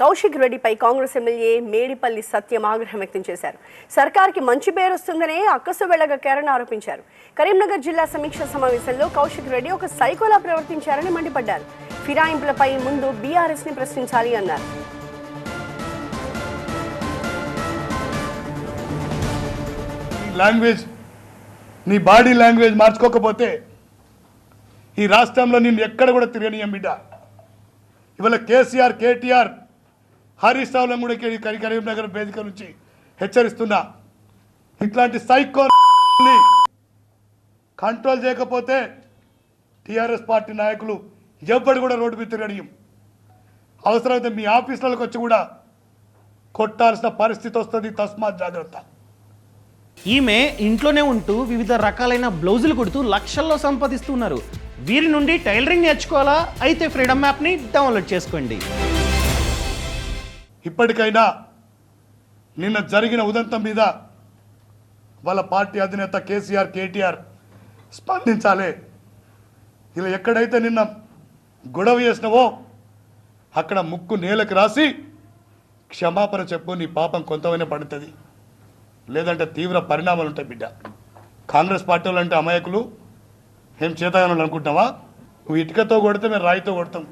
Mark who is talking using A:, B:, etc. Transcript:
A: కౌశిక్ రెడ్డిపై కాంగ్రెస్ ఎమ్మెల్యే మేడిపల్లి సత్యం ఆగ్రహం వ్యక్తం చేశారు. సర్కార్కి మంచి పేరు వస్తుందనే అక్కసు వెళ్ళగక్కారని ఆరోపించారు. కరీంనగర్ జిల్లా సమీక్ష సమావేశంలో కౌశిక్ రెడ్డి ఒక సైకోలా ప్రవర్తించారని మండిపడ్డారు. ఫిరాయింపులపై ముందు బీఆర్ఎస్ని ప్రశ్నించాలి అన్నారు.
B: లాంగ్వేజ్ నీ బాడీ లాంగ్వేజ్ మార్చుకోకపోతే ఈ రాష్ట్రంలో నిన్ను ఎక్కడ కూడా తిరగనీయం బిడ్డ. ఇవాళ కేసీఆర్ కేటీఆర్ హరీష్ రావులను కూడా ఇక్కడ ఈ కరీంనగర్ వేదిక నుంచి హెచ్చరిస్తున్నా. ఇట్లాంటి సైకో కంట్రోల్ చేయకపోతే టీఆర్ఎస్ పార్టీ నాయకులు ఎవ్వడు కూడా రోడ్డు మీద తిరగడం అవసరమైతే మీ ఆఫీసులకు వచ్చి కూడా కొట్టాల్సిన పరిస్థితి వస్తుంది. తస్మాత్ జాగ్రత్త.
C: ఈమె ఇంట్లోనే ఉంటూ వివిధ రకాలైన బ్లౌజులు కుడుతూ లక్షల్లో సంపాదిస్తున్నారు వీరి నుండి టైలరింగ్ నేర్చుకోవాలా? అయితే ఫ్రీడమ్ యాప్ని డౌన్లోడ్ చేసుకోండి.
B: ఇప్పటికైనా నిన్న జరిగిన ఉదంతం మీద వాళ్ళ పార్టీ అధినేత కేసీఆర్ కేటీఆర్ స్పందించాలి. ఇలా ఎక్కడైతే నిన్న గొడవ చేసినవో అక్కడ ముక్కు నేలకు రాసి క్షమాపణ చెప్పు నీ పాపం కొంతమైనా పడుతుంది. లేదంటే తీవ్ర పరిణామాలు ఉంటాయి బిడ్డ. కాంగ్రెస్ పార్టీ వాళ్ళు అంటే అమాయకులు. ఏం చేతగాను అనుకుంటున్నావా? నువ్వు ఇటుకతో కొడితే మేము రాయితో కొడతాం.